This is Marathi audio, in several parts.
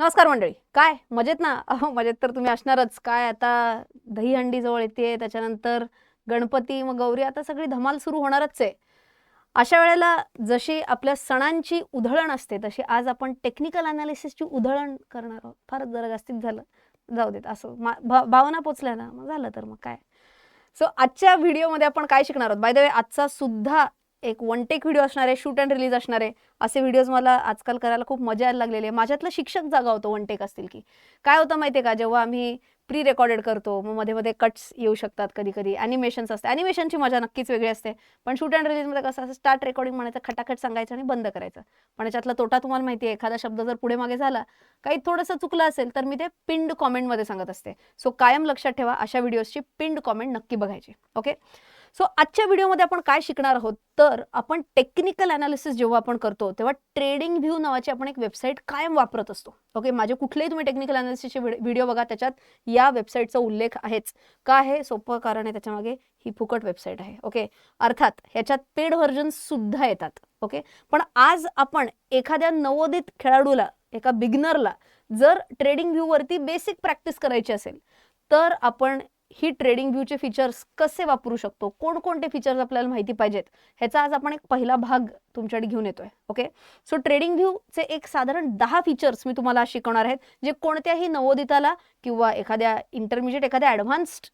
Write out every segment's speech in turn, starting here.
नमस्कार मंडळी. काय? मजेत ना? अहो मजेत तर तुम्ही असणारच. काय आता दहीहंडी जवळ येते त्याच्यानंतर गणपती मग गौरी आता सगळी धमाल सुरू होणारच आहे. अशा वेळेला जशी आपल्या सणांची उधळण असते तशी आज आपण टेक्निकल अनालिसिसची उधळण करणार आहोत. फारच जरा जास्तीत झालं. जाऊ देत असं. मा भा भावना पोचल्या ना? मग झालं तर मग काय? सो आजच्या व्हिडिओमध्ये आपण काय शिकणार आहोत? बाय द वे आजचा सुद्धा एक वन टेक व्हिडिओ असणार आहे शूट अँड रिलीज असणार आहे असे व्हिडिओज मला आजकाल करायला खूप मजा यायला लागलेली आहे. माझ्यातलं शिक्षक जागा होतो वन टेक असतील की. काय होतं माहिती आहे का? जेव्हा आम्ही प्री रेकॉर्डेड करतो मग मध्ये मध्ये कट्स येऊ शकतात कधी कधी ॲनिमेशन्स असते ॲनिमेशनची मजा नक्कीच वेगळी असते. पण शूट अँड रिलीजमध्ये कसं असं स्टार्ट रेकॉर्डिंग म्हणायचं खटाखट सांगायचं आणि बंद करायचं. पण याच्यातला तोटा तुम्हाला माहिती आहे एखादा शब्द जर पुढे मागे झाला काही थोडंसं चुकलं असेल तर मी ते पिंड कॉमेंटमध्ये सांगत असते. सो कायम लक्षात ठेवा अशा व्हिडिओजची पिंड कॉमेंट नक्की बघायची. ओके सो आजच्या व्हिडिओमध्ये आपण काय शिकणार आहोत? तर आपण टेक्निकल अनालिसिस जेव्हा आपण करतो तेव्हा ट्रेडिंग व्ह्यू नावाची आपण एक वेबसाईट कायम वापरत असतो. ओके माझे कुठलेही तुम्ही टेक्निकल अनालिसिसचे व्हिडिओ बघा त्याच्यात या वेबसाईटचा उल्लेख आहेच. का आहे? सोपं कारण आहे त्याच्यामागे ही फुकट वेबसाईट आहे. ओके अर्थात ह्याच्यात पेड व्हर्जन सुद्धा येतात. ओके पण आज आपण एखाद्या नवोदित खेळाडूला एका बिगनरला जर ट्रेडिंग व्ह्यूवरती बेसिक प्रॅक्टिस करायची असेल तर आपण ही ट्रेडिंग व्ह्यूचे फीचर्स कसे वापरू शकतो? कोणकोणते फीचर्स आपल्याला माहिती पाहिजेत? ह्याचा आज आपण एक पहिला भाग तुमच्याकडे घेऊन येतोय ओके सो ट्रेडिंग व्ह्यूचे एक साधारण दहा फीचर्स मी तुम्हाला शिकवणार आहेत जे कोणत्याही नवोदिताला किंवा एखाद्या इंटरमिजिएट एखाद्या ॲडव्हान्स्ड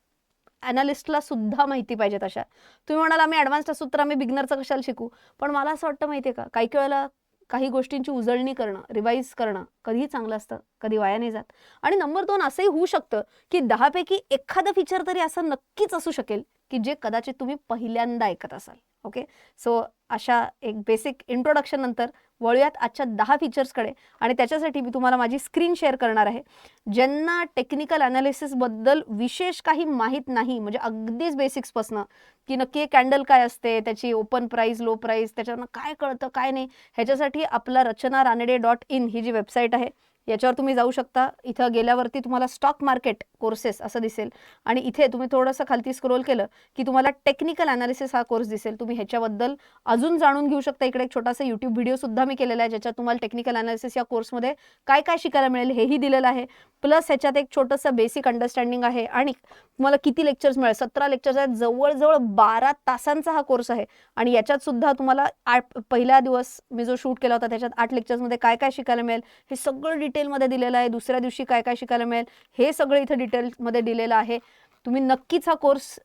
ॲनालिस्टला सुद्धा माहिती पाहिजेत अशा. तुम्ही म्हणाल आम्ही ॲडव्हान्स्ड असू तर आम्ही बिगनरचं कशाला शिकू? पण मला असं वाटतं माहिती आहे का काही काही वेळेला काही गोष्टींची उजळणी करणं रिवाईज करणं कधीही चांगलं असतं कधी वाया नाही जात. आणि नंबर दोन असंही होऊ शकतं की दहापैकी एखादं फीचर तरी असं नक्कीच असू शकेल की जे कदाचित तुम्ही पहिल्यांदा ऐकत असाल. ओके सो अशा एक बेसिक इंट्रोडक्शन नंतर वळूयात आजच्या दहा फीचर्सकडे आणि त्याच्यासाठी मी तुम्हाला माझी स्क्रीन शेअर करणार आहे. ज्यांना टेक्निकल अनालिसिसबद्दल विशेष काही माहीत नाही म्हणजे अगदीच बेसिक्सपासनं की नक्की कॅन्डल काय असते त्याची ओपन प्राईस लो प्राईस त्याच्यानं काय कळतं काय नाही ह्याच्यासाठी आपला रचना रानडे डॉट इन ही जी वेबसाईट आहे याच्यावर तुम्ही जाऊ शकता. इथं गेल्यावरती तुम्हाला स्टॉक मार्केट कोर्सेस असं दिसेल. आणि इथे तुम्ही थोडंसं खालती स्क्रोल केलं की तुम्हाला टेक्निकल अनालिसिस हा कोर्स दिसेल. तुम्ही ह्याच्याबद्दल अजून जाणून घेऊ शकता. इकडे एक छोटासा यूट्यूब व्हिडिओ सुद्धा मी केलेला आहे ज्याच्यात तुम्हाला टेक्निकल अनालिसिस या कोर्समध्ये काय काय शिकायला मिळेल हेही दिलेलं आहे. प्लस ह्याच्यात एक छोटंसं बेसिक अंडरस्टँडिंग आहे आणि तुम्हाला किती लेक्चर्स मिळेल? सतरा लेक्चर्स आहेत. जवळजवळ बारा तासांचा हा कोर्स आहे. आणि याच्यात सुद्धा तुम्हाला आठ पहिला दिवस मी जो शूट केला होता त्याच्यात आठ लेक्चर्समध्ये काय काय शिकायला मिळेल हे सगळं डिटेलमध्ये दिलेलं आहे. दुसऱ्या दिवशी काय काय शिकायला मिळेल हे सगळं इथं डिटेल्समध्ये दिलेलं आहे. तुम्ही नक्कीच हा कोर्स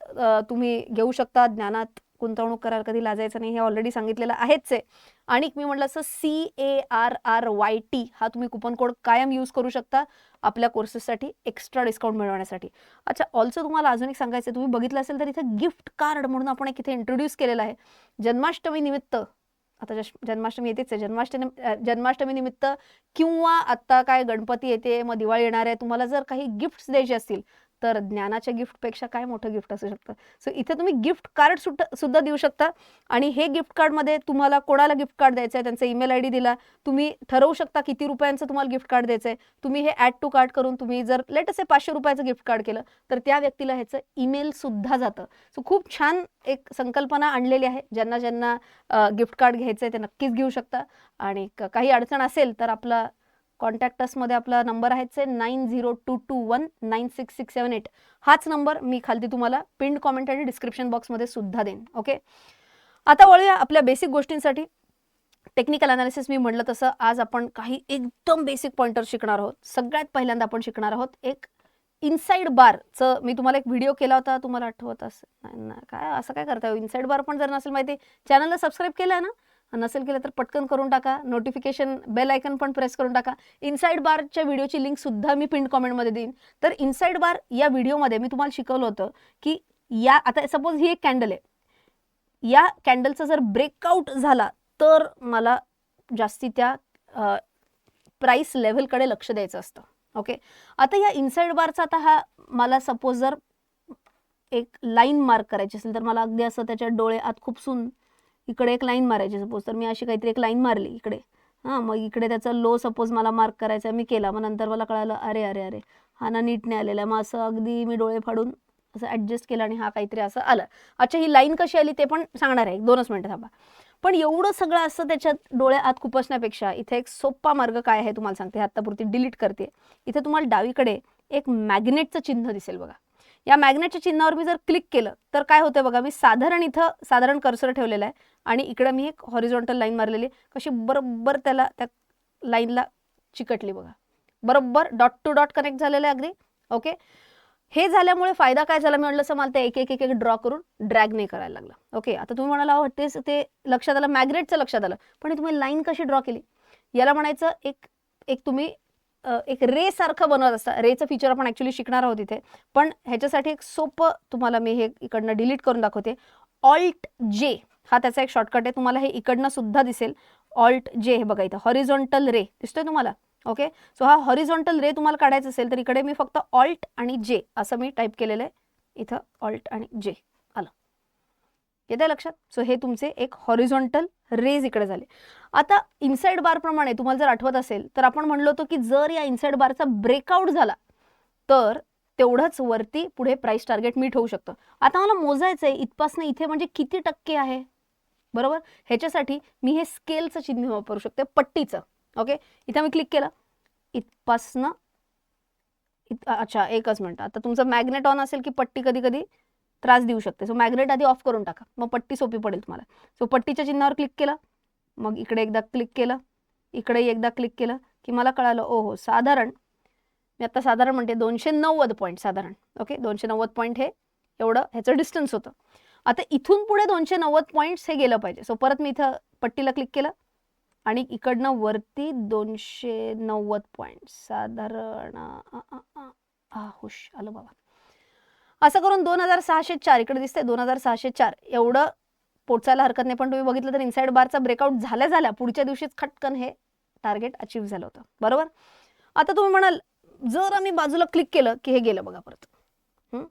तुम्ही घेऊ शकता. ज्ञानात गुंतवणूक करायला कधी लाजायचं नाही हे ऑलरेडी सांगितलेलं आहेच आहे. आणि मी म्हटलं असं C A R R Y T हा तुम्ही कुपन कोड कायम यूज करू शकता आपल्या कोर्सेससाठी एक्स्ट्रा डिस्काउंट मिळवण्यासाठी. अच्छा ऑल्सो तुम्हाला अजून एक सांगायचं आहे, तुम्ही बघितलं असेल तर इथे गिफ्ट कार्ड म्हणून आपण एक इथे इंट्रोड्यूस केलेलं आहे. जन्माष्टमी निमित्त आता जश जन्माष्टमी येतेच आहे. जन्माष्टमी जन्माष्टमी निमित्त किंवा आत्ता काय गणपती येते मग दिवाळी येणार आहे तुम्हाला जर काही गिफ्ट्स द्यायचे असतील तर ज्ञानाच्या गिफ्टपेक्षा काय मोठं गिफ्ट असू शकतं? सो इथे तुम्ही गिफ्ट कार्ड सुद्धा सुद्धा देऊ शकता. आणि हे गिफ्ट कार्डमध्ये तुम्हाला कोणाला गिफ्ट कार्ड द्यायचं आहे त्यांचा ईमेल आय डी दिला. तुम्ही ठरवू शकता किती रुपयांचं तुम्हाला गिफ्ट कार्ड द्यायचं आहे तुम्ही हे ॲड टू कार्ड करून तुम्ही जर लेट असे पाचशे रुपयाचं गिफ्ट कार्ड केलं तर त्या व्यक्तीला ह्याचं ईमेल सुद्धा जातं. सो खूप छान एक संकल्पना आणलेली आहे. ज्यांना ज्यांना गिफ्ट कार्ड घ्यायचं आहे ते नक्कीच घेऊ शकता. आणि क- काही अडचण असेल तर आपला कॉन्टॅक्टसमध्ये आपला नंबर आहेच आहे nine zero two two one nine six six seven eight हाच नंबर मी खालती तुम्हाला पिंड कॉमेंट आणि डिस्क्रिप्शन बॉक्समध्ये सुद्धा देईन. ओके आता वळूया आपल्या बेसिक गोष्टींसाठी. टेक्निकल अनालिसिस मी म्हटलं तसं आज आपण काही एकदम बेसिक पॉइंटर शिकणार आहोत. सगळ्यात पहिल्यांदा आपण शिकणार आहोत एक इनसाइड बारचं मी तुम्हाला एक व्हिडिओ केला होता तुम्हाला आठवत असेल. नाही, नाही, काय असं काय करता इनसाइड बार पण जर नसेल माहिती चॅनलला सबस्क्राईब केलं ना नसेल केलं तर पटकन करून टाका. नोटिफिकेशन बेल आयकन पण प्रेस करून टाका. इनसाइड बारच्या व्हिडिओची लिंक सुद्धा मी पिंड कॉमेंटमध्ये देईन. तर इनसाइड बार या व्हिडिओमध्ये मी तुम्हाला शिकवलं होतं की या आता सपोज ही एक कॅन्डल आहे. या कॅन्डलचा जर ब्रेकआउट झाला तर मला जास्ती त्या प्राईस लेव्हलकडे लक्ष द्यायचं असतं. ओके आता या इनसाइड बारचा आता हा मला सपोज जर एक लाईन मार्क करायची असेल तर मला अगदी असं त्याच्या डोळे आत खूप सुन इकडे एक लाईन मारायची सपोज तर मी अशी काहीतरी एक लाईन मारली इकडे. हां मग इकडे त्याचा लो सपोज मला मार्क करायचा आहे, मी केला. मग नंतर मला कळालं अरे अरे अरे हा ना नीट नाही आलेला आहे. मग असं अगदी मी डोळे फाडून असं ॲडजस्ट केलं आणि हा काहीतरी असं आलं. अच्छा ही लाईन कशी आली ते पण सांगणार आहे. एक दोनच मिनटं थांबा. पण एवढं सगळं असं त्याच्यात डोळ्या आत खुपसण्यापेक्षा इथे एक सोपा मार्ग काय आहे तुम्हाला सांगते. आत्तापुरती डिलीट करते इथे तुम्हाला डावीकडे एक मॅग्नेटचं चिन्ह दिसेल बघा. या मॅग्नेटच्या चिन्हावर मी जर क्लिक केलं तर काय होतं बघा मी साधारण इथं साधारण कर्सर ठेवलेला आहे आणि इकडं मी एक हॉरिझॉन्टल लाईन मारलेली आहे. कशी बरोबर त्याला त्या लाईनला चिकटली बघा. बरोबर डॉट टू डॉट कनेक्ट झालेलं आहे अगदी. ओके हे झाल्यामुळे फायदा काय झाला? मी म्हटलं असं मला ते एक एक एक एक ड्रॉ करून ड्रॅग नाही करायला लागला. ओके आता तुम्ही म्हणाला अहो तेच ते लक्षात आलं मॅग्नेटचं लक्षात आलं. पण हे तुम्ही लाईन कशी ड्रॉ केली? याला म्हणायचं एक एक तुम्ही एक रे सारखं बनवत असतं रेचं फीचर आपण ॲक्च्युली शिकणार आहोत इथे. पण ह्याच्यासाठी एक सोपं तुम्हाला मी हे इकडनं डिलीट करून दाखवते. ऑल्ट जे हा त्याचा एक शॉर्टकट आहे. तुम्हाला हे इकडनं सुद्धा दिसेल. ऑल्ट जे हे बघा इथं. Horizontal ray. दिसतोय तुम्हाला? ओके सो हा हॉरिझॉन्टल रे तुम्हाला काढायचा असेल तर इकडे मी फक्त ऑल्ट आणि जे असं मी टाईप केलेलं आहे. इथं ऑल्ट आणि जे येते लक्षात? सो हे तुमचे एक हॉरिझॉन्टल रेज इकडे झाले. आता इनसाइड बार प्रमाणे तुम्हाला जर आठवत असेल तर आपण म्हणलो होतो की जर या इनसाइड बारचा ब्रेकआउट झाला तर तेवढंच वरती पुढे प्राइस टार्गेट मीट होऊ शकतो. आता मला मोजायचं आहे इथपासनं इथे म्हणजे किती टक्के आहे? बरोबर? ह्याच्यासाठी मी हे स्केलचं चिन्ह वापरू शकते पट्टीचं. ओके इथं मी क्लिक केलं. इथपासनं इत अच्छा एकच मिनटं. आता तुमचं मॅग्नेट ऑन असेल की पट्टी कधी कधी त्रास देऊ शकते. सो मॅग्नेट आधी ऑफ करून टाका. मग पट्टी सोपी पडेल तुम्हाला. सो पट्टीच्या चिन्हावर क्लिक केलं. मग इकडे एकदा क्लिक केलं. इकडेही एकदा क्लिक केलं की मला कळालं ओ हो साधारण. मी आता साधारण म्हणते दोनशे नव्वद पॉईंट साधारण. ओके दोनशे नव्वद पॉईंट हे एवढं ह्याचं डिस्टन्स होतं. आता इथून पुढे दोनशे नव्वद पॉईंट्स हे गेलं पाहिजे. सो परत मी इथं पट्टीला क्लिक केलं. आणि इकडनं वरती दोनशे नव्वद पॉईंट साधारण आ, आ, आ, आ, आ, हुश आलं बाबा. असं करून दोन हजार सहाशे चार इकडे दिसते दोन हजार सहाशे चार. एवढं पोचायला हरकत नाही. पण तुम्ही बघितलं तर इनसाइड बारचा ब्रेकआउट झाल्या झाल्या. पुढच्या दिवशीच खटकन हे टार्गेट अचीव्ह झालं होतं. बरोबर? आता तुम्ही म्हणाल जर आम्ही बाजूला क्लिक केलं की हे गेलं बघा परत. पट्टीनी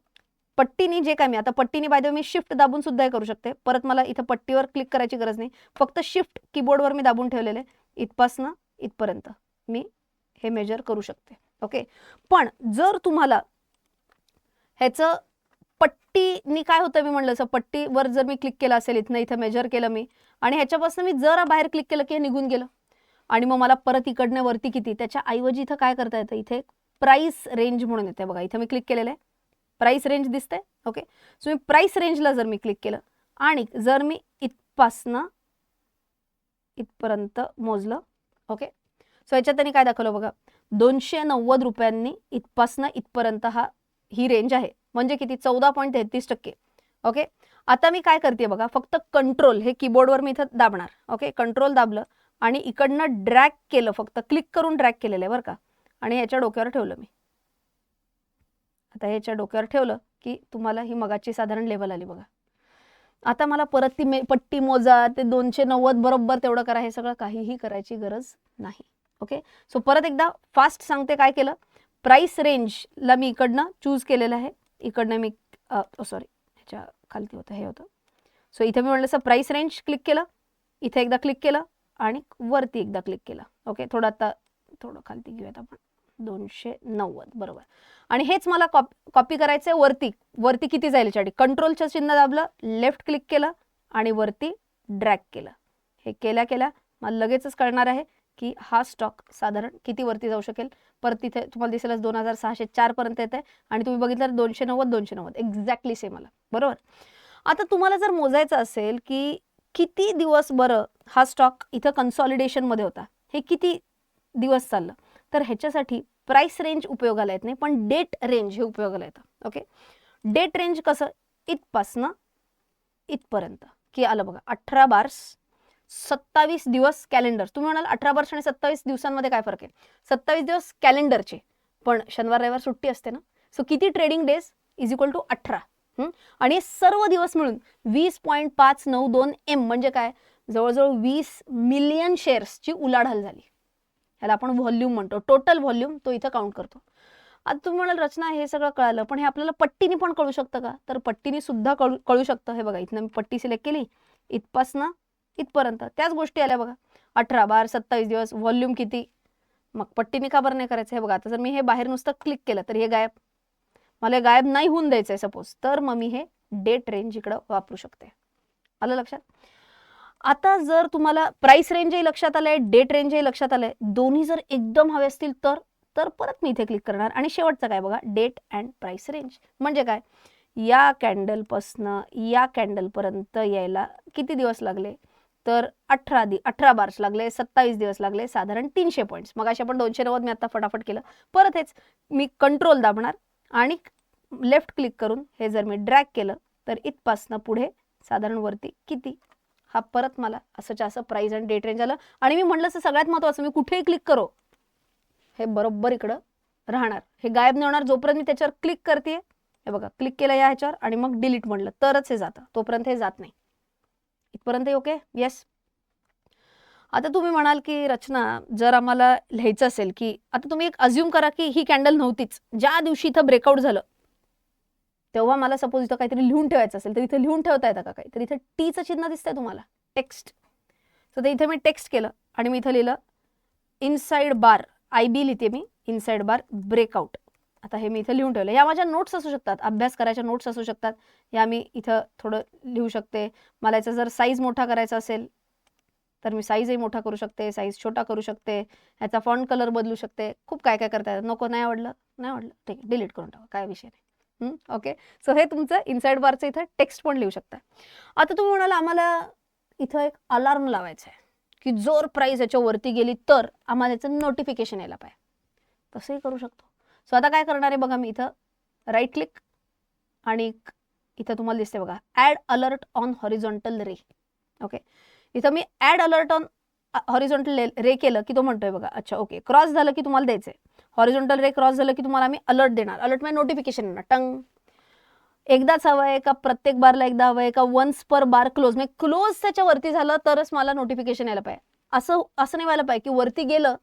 पट्टीने जे काय मी आता पट्टीने बाय मी शिफ्ट दाबून सुद्धा हे करू शकते. परत मला इथं पट्टीवर क्लिक करायची गरज नाही. फक्त शिफ्ट कीबोर्डवर मी दाबून ठेवलेले इथपासनं इथपर्यंत मी हे मेजर करू शकते. ओके पण जर तुम्हाला ह्याचं पट्टीनी काय होतं मी म्हणलं असं पट्टीवर जर मी क्लिक केलं असेल इथनं इथं मेजर केलं मी आणि ह्याच्यापासून मी जरा बाहेर क्लिक केलं की हे निघून गेलं. आणि मग मला परत इकडनं वरती किती त्याच्या ऐवजी इथं काय करता येतं? इथे प्राईस रेंज म्हणून येते बघा इथं मी क्लिक केलेलं आहे. प्राईस रेंज दिसते ओके सो मी प्राईस रेंजला जर मी क्लिक केलं आणि जर मी इथपासनं इथपर्यंत मोजलं ओके सो याच्यात त्यांनी काय दाखवलं बघा? दोनशे नव्वद रुपयांनी इथपासनं इथपर्यंत हा ही रेंज आहे. म्हणजे किती? चौदा पॉईंट तेहतीस टक्के. ओके आता मी काय करते बघा फक्त कंट्रोल हे कीबोर्डवर मी इथं दाबणार. ओके कंट्रोल दाबलं आणि इकडनं ड्रॅग केलं फक्त. क्लिक करून ड्रॅग केलेलं आहे बरं का. आणि ह्याच्या डोक्यावर ठेवलं मी. आता ह्याच्या डोक्यावर ठेवलं की तुम्हाला ही मगाची साधारण लेवल आली बघा. आता मला परत ती मे पट्टी मोजा ते दोनशे नव्वद बरोबर तेवढं करा हे सगळं काहीही करायची गरज नाही. ओके सो परत एकदा फास्ट सांगते काय केलं? प्राईस रेंजला मी इकडनं चूज केलेलं आहे. इकडनं मी सॉरी oh, ह्याच्या खालती होतं हे होतं. सो इथे मी म्हणलं असं प्राईस रेंज क्लिक केलं इथे एकदा क्लिक केलं आणि वरती एकदा क्लिक केलं. ओके थोडं आता थोडं खालती घेऊयात आपण. दोनशे नव्वद बरोबर. आणि हेच मला कॉपी कॉपी करायचं आहे वरती. वरती किती जाईल याच्यासाठी कंट्रोलचं चिन्ह दाबलं लेफ्ट क्लिक केलं आणि वरती ड्रॅग केलं. हे केल्या केल्या मला लगेचच कळणार आहे. की हा स्टॉक साधारण किती वरती जाऊ शकेल? परत तिथे तुम्हाला दिसेलच दोन हजार सहाशे चारपर्यंत पर्यंत येते आणि तुम्ही बघितलं दोनशे नव्वद दोनशे नव्वद. एक्झॅक्टली सेम आला. बरोबर? आता तुम्हाला जर मोजायचं असेल की किती दिवस बरं हा स्टॉक इथं कन्सॉलिडेशनमध्ये होता? हे किती दिवस चाललं? तर ह्याच्यासाठी प्राइस रेंज उपयोगाला येत नाही पण डेट रेंज हे उपयोगाला येतं. ओके डेट रेंज कसं? इथपासनं इथपर्यंत. की आलं बघा अठरा बार्स सत्तावीस दिवस कॅलेंडर तुम्ही म्हणाल अठरा वर्ष आणि सत्तावीस दिवसांमध्ये काय फरक आहे? सत्तावीस दिवस कॅलेंडरचे पण शनिवार रविवार सुट्टी असते ना? सो किती trading days is equal to अठरा. आणि हे सर्व दिवस मिळून वीस पॉईंट पाच नऊ दोन एम म्हणजे काय? जवळजवळ वीस मिलियन शेअर्सची उलाढाल झाली. ह्याला आपण व्हॉल्यूम म्हणतो. टोटल व्हॉल्यूम तो इथं काउंट करतो. आता तुम्ही म्हणाल रचना हे सगळं कळालं पण हे आपल्याला पट्टीने पण कळू शकतं का? तर पट्टीने सुद्धा कळू कळू शकतं. हे बघा इथनं मी पट्टी सिलेक्ट केली. इथपासनं इथपर्यंत. त्याच गोष्टी आल्या बघा. अठरा बार सत्तावीस दिवस व्हॉल्यूम किती? मग पट्टीने का बरं नाही करायचं? हे बघा आता जर मी हे बाहेर नुसतं क्लिक केलं तर हे गायब. मला गायब नाही होऊन द्यायचं आहे सपोज तर मग मी हे डेट रेंज इकडं वापरू शकते. आलं लक्षात? आता जर तुम्हाला प्राइस रेंजही लक्षात आलंय डेट रेंजही लक्षात आलंय दोन्ही जर एकदम हवे असतील तर तर परत मी इथे क्लिक करणार. आणि शेवटचं काय बघा? डेट अँड प्राइस रेंज म्हणजे काय? या कॅन्डलपासनं या कॅन्डलपर्यंत यायला किती दिवस लागले? तर अठरा दि अठरा बार्स लागले सत्तावीस दिवस लागले साधारण तीनशे पॉईंट्स मग असे आपण दोनशे नव्वद मी आता फटाफट केलं. परत हेच मी कंट्रोल दाबणार आणि लेफ्ट क्लिक करून हे जर मी ड्रॅग केलं तर इथपासनं पुढे साधारण वरती किती? हा परत मला असंच्या असं प्राईज आणि डेट रेंज आलं. आणि मी म्हटलं असं सगळ्यात महत्त्वाचं मी कुठेही क्लिक करो. हे बरोबर इकडं राहणार. हे गायब नाही होणार. जोपर्यंत मी त्याच्यावर क्लिक करते हे बघा क्लिक केलं या ह्याच्यावर आणि मग डिलीट म्हणलं तरच हे जातं. तोपर्यंत हे जात नाही. इथपर्यंत ओके येस आता तुम्ही म्हणाल की रचना जर आम्हाला लिहायचं असेल की आता तुम्ही एक अज्युम करा की ही कॅन्डल नव्हतीच. ज्या दिवशी इथं ब्रेकआउट झालं तेव्हा मला सपोज इथं काहीतरी लिहून ठेवायचं असेल तर इथे लिहून ठेवता येतं का काही? तर इथं टीचं चिन्ह दिसतंय तुम्हाला टेक्स्ट तर ते इथे मी टेक्स्ट केलं आणि मी इथं लिहिलं इनसाइड बार आय बी लिहिते मी इनसाइड बार ब्रेकआउट आता हे मी इथं लिहून ठेवलं या माझ्या नोट्स असू शकतात. अभ्यास करायच्या नोट्स असू शकतात. या मी इथं थोडं लिहू शकते. मला याचा जर साईज मोठा करायचा असेल तर मी साईजही मोठा करू शकते साईज छोटा करू शकते. ह्याचा फॉन्ट कलर बदलू शकते. खूप काय काय करता येतात नको नाही आवडलं नाही आवडलं. ठीक आहे डिलीट करून टाका. काय विषय नाही. ओके सो हे तुमचं इनसाइड बारचं इथं टेक्स्ट पण लिहू शकता. आता तुम्ही म्हणाल आम्हाला इथं एक अलार्म लावायचा आहे की जोर प्राईस याच्यावरती गेली तर आम्हाला याचं नोटिफिकेशन यायला पाहिजे. तसंही करू शकतो. सो आता काय करणार आहे बघा मी इथं. राईट क्लिक आणि इथं तुम्हाला दिसते बघा. Add alert on horizontal ray okay इथं मी add alert on horizontal ray केलं की तो म्हणतोय बघा. अच्छा ओके क्रॉस झालं की तुम्हाला द्यायचं आहे हॉरिझॉन्टल रे क्रॉस झालं की तुम्हाला आम्ही अलर्ट देणार. अलर्ट म्हणजे नोटिफिकेशन येणार. टंग. एकदाच हवं आहे का? प्रत्येक बारला एकदा हवं आहे का? वन्स पर बार क्लोज म्हणजे क्लोज त्याच्या वरती झालं तरच मला नोटिफिकेशन यायला पाहिजे. असं असं नाही व्हायला पाहिजे की वरती गेलं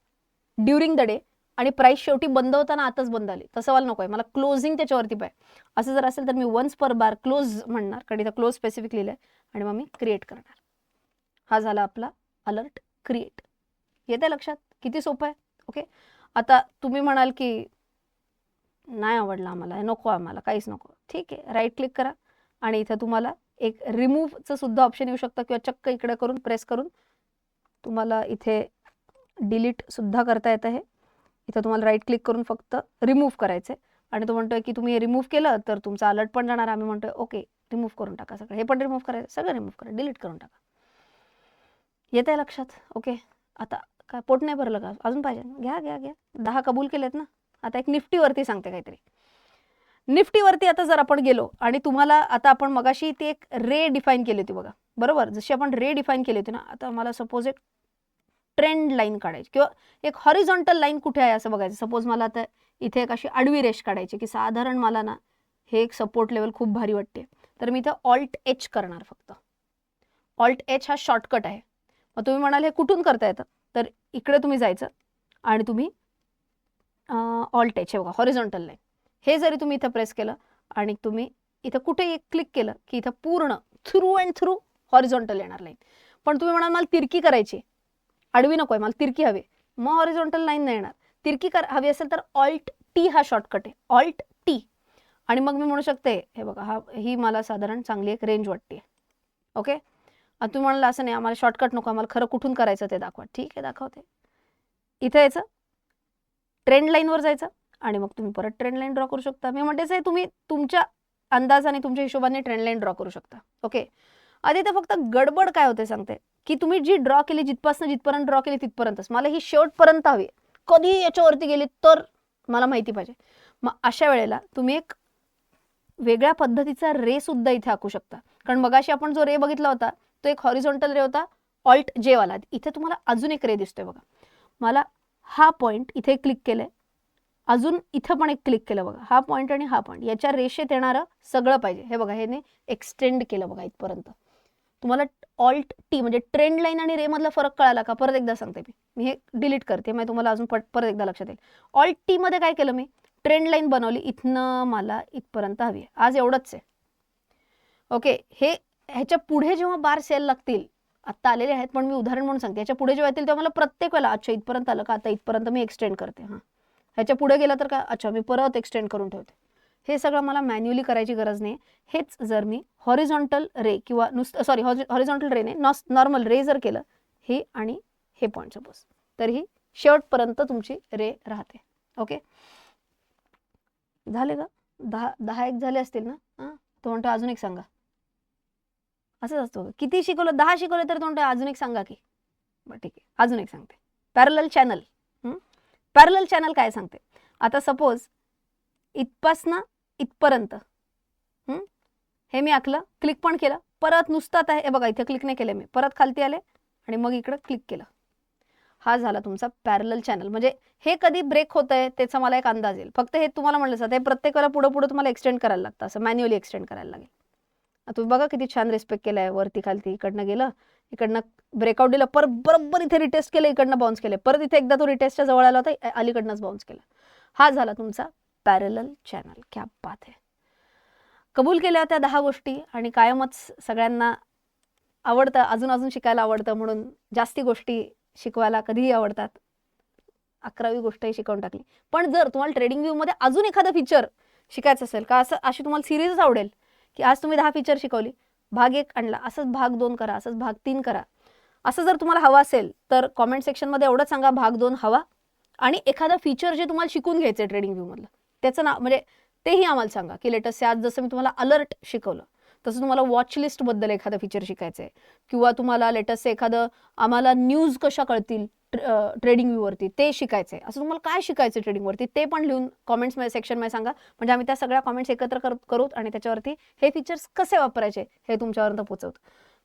ड्युरिंग द डे आणि प्राईस शेवटी बंद होताना आताच बंद आली. तसं मला नको आहे मला क्लोजिंग त्याच्यावरती पाहिजे असं जर असेल तर मी वन्स पर बार क्लोज म्हणणार कारण इथं क्लोज स्पेसिफिक लिहिलं आहे आणि मग मी क्रिएट करणार. हा झाला आपला अलर्ट क्रिएट येते लक्षात? किती सोपं आहे? ओके आता तुम्ही म्हणाल की नाही आवडला आम्हाला हे नको आम्हाला काहीच नको. ठीक आहे राईट क्लिक करा. आणि इथं तुम्हाला एक रिमूव्हचं सुद्धा ऑप्शन येऊ शकतं किंवा चक्क इकडे करून प्रेस करून. तुम्हाला इथे डिलीट सुद्धा करता येतं हे इथं तुम्हाला राईट क्लिक करून फक्त रिमूव्ह करायचं आहे आणि तो म्हणतोय की तुम्ही हे रिमूव्ह केलं तर तुमचा अलर्ट पण जाणार. आम्ही म्हणतोय ओके रिमूव्ह करून टाका सगळं. हे पण रिमूव्ह करायचं सगळं रिमूव्ह करा डिलीट करून टाका. येत आहे लक्षात? ओके आता काय पोट नाही भरलं का? अजून पाहिजे. घ्या घ्या घ्या. दहा कबूल केलेत ना? आता एक निफ्टीवरती सांगते काहीतरी. निफ्टीवरती आता जर आपण गेलो आणि तुम्हाला आता आपण मगाशी ती एक रे डिफाईन केली होती बघा. बरोबर? जशी आपण रे डिफाईन केली होती ना? आता मला सपोज एक ट्रेंड लाईन काढायची किंवा एक हॉरिझॉन्टल लाईन कुठे आहे असं बघायचं. सपोज मला आता इथे एक अशी आडवी रेष काढायची की साधारण मला ना हे एक सपोर्ट लेवल खूप भारी वाटते. तर मी इथं ऑल्ट एच करणार फक्त. ऑल्ट एच हा शॉर्टकट आहे. मग तुम्ही म्हणाल हे कुठून करता येतं? तर इकडे तुम्ही जायचं आणि तुम्ही ऑल्ट एच हे बघा हॉरिझॉन्टल लाईन हे जरी तुम्ही इथं प्रेस केलं आणि तुम्ही इथं कुठे एक क्लिक केलं की इथं पूर्ण थ्रू अँड थ्रू हॉरिझॉन्टल येणार लाईन पण तुम्ही म्हणाल मला तिरकी करायची आडवी नको आहे मला तिरकी हवी मग हॉरिझॉन्टल लाईन नाही येणार. तिरकी कर हवी असेल तर ऑल्ट टी हा शॉर्टकट आहे. ऑल्ट टी आणि मग मी म्हणू शकते हे बघा हा ही मला साधारण चांगली एक रेंज वाटते. ओके? आता तुम्ही म्हणाला असं नाही आम्हाला शॉर्टकट नको आम्हाला खरं कुठून करायचं ते दाखवा. ठीक आहे दाखवते. इथं यायचं. ट्रेंड लाईनवर जायचं. आणि मग तुम्ही परत ट्रेंड लाईन ड्रॉ करू शकता. मी म्हणतेच आहे तुम्ही तुमच्या अंदाजाने तुमच्या हिशोबाने ट्रेंड लाईन ड्रॉ करू शकता. ओके? आधी तर फक्त गडबड काय होते सांगते? की तुम्ही जी ड्रॉ केली जिथपासून जिथपर्यंत ड्रॉ केली तिथपर्यंतच. मला ही शेवटपर्यंत हवी. कधी याच्यावरती गेली तर मला माहिती पाहिजे. मग अशा वेळेला तुम्ही एक वेगळ्या पद्धतीचा रे सुद्धा इथे आखू शकता. कारण मगाशी आपण जो रे बघितला होता तो एक हॉरिझॉन्टल रे होता ऑल्ट जे वाला. इथे तुम्हाला अजून एक रे दिसतोय बघा. मला हा पॉईंट इथे क्लिक केलंय. अजून इथं पण एक क्लिक केलं बघा. हा पॉईंट आणि हा पॉईंट याच्या रेषेत येणारं सगळं पाहिजे. हे बघा ह्याने एक्सटेंड केलं बघा इथपर्यंत. तुम्हाला ऑल्ट टी म्हणजे ट्रेंड लाईन आणि रे मधला फरक कळाला का? परत एकदा सांगते मी. मी हे डिलीट करते मग तुम्हाला अजून पट परत एकदा लक्षात येईल. ऑल्ट टी मध्ये काय केलं मी? ट्रेंड लाईन बनवली. इथनं मला इथपर्यंत हवी आहे. आज एवढंच आहे. ओके हे ह्याच्या पुढे जेव्हा बार सेल लागतील आत्ता आलेले आहेत पण मी उदाहरण म्हणून सांगते. ह्याच्या पुढे जेव्हा येतील तेव्हा मला प्रत्येक वेळेला अच्छा इथपर्यंत आलं का? आता इथपर्यंत मी एक्सटेंड करते. हां. ह्याच्या पुढे गेलं तर का? अच्छा मी परत एक्सटेंड करून ठेवते. हे सगळं मला मॅन्युअली करायची गरज नाही. हेच जर मी हॉरिझॉन्टल रे किंवा नुसतं सॉरी हॉरिझॉन्टल रेने नॉस नॉर्मल रे जर केलं हे आणि हे पॉईंट सपोज तर ही शेवटपर्यंत तुमची रे राहते. ओके झाले का? दहा दहा एक झाले असतील ना? हां? तो म्हणतो अजून एक सांगा. असंच असतो किती शिकवलं? दहा शिकवलं तर तो म्हणतो अजून एक सांगा की. बरं ठीक आहे. अजून एक सांगते. पॅरल चॅनल पॅरल चॅनल काय सांगते? आता सपोज इथपासनं इथपर्यंत. हे? मी आखलं क्लिक पण केलं. परत नुसतात आहे. हे बघा इथे क्लिक नाही केलं मी. परत खालती आले आणि मग इकडं क्लिक केलं. हा झाला तुमचा पॅरल चॅनल म्हणजे हे कधी ब्रेक होत आहे त्याचा मला एक अंदाज येईल. फक्त हे तुम्हाला म्हणलं जातं. हे प्रत्येकाला पुढं पुढं तुम्हाला एक्सटेंड करायला लागतं. असं मॅन्युअली एक्सटेंड करायला लागेल. तुम्ही बघा किती छान रिस्पेक्ट केलं आहे वरती खालती इकडनं गेलं. इकडनं ब्रेकआउट दिलं. परत बरोबर इथे रिटेस्ट केलं. इकडनं बाउन्स केलं. परत इथे एकदा तो रिटेस्टच्या जवळ आला होता. अलीकडनंच बाउन्स केला. हा झाला तुमचा पॅरल चॅनल क्या बात आहे कबूल केल्या त्या दहा गोष्टी आणि कायमच सगळ्यांना आवडतं अजून अजून शिकायला आवडतं म्हणून जास्ती गोष्टी शिकवायला कधीही आवडतात. अकरावी गोष्टही शिकवून टाकली. पण जर तुम्हाला ट्रेडिंग व्ह्यूमध्ये अजून एखादं फीचर शिकायचं असेल का असं अशी तुम्हाला सिरीजच आवडेल की आज तुम्ही दहा फीचर शिकवली भाग एक आणला असंच भाग दोन करा असंच भाग तीन करा असं जर तुम्हाला हवं असेल तर कॉमेंट सेक्शनमध्ये एवढंच सांगा भाग दोन हवा आणि एखादं फीचर जे तुम्हाला शिकून घ्यायचं आहे ट्रेडिंग व्ह्यूमधलं त्याचं नाव म्हणजे तेही आम्हाला सांगा की लेटेस्ट आज जसं मी तुम्हाला अलर्ट शिकवलं तसं तुम्हाला वॉच लिस्टबद्दल एखादं फीचर शिकायचं आहे किंवा तुम्हाला लेटेस्ट एखादं आम्हाला न्यूज कशा कळतील ट्रेडिंग व्ह्यूवरती ते शिकायचं आहे असं तुम्हाला काय शिकायचं ट्रेडिंगवरती ते पण लिहून कॉमेंट्समध्ये सेक्शनमध्ये सांगा. म्हणजे आम्ही त्या सगळ्या कॉमेंट्स एकत्र कर करूत आणि त्याच्यावरती हे फीचर्स कसे वापरायचे हे तुमच्यापर्यंत पोचवतो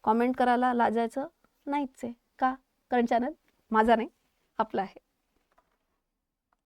कॉमेंट करायला लाजायचं नाहीच आहे का? कारण चॅनल माझा नाही आपला आहे.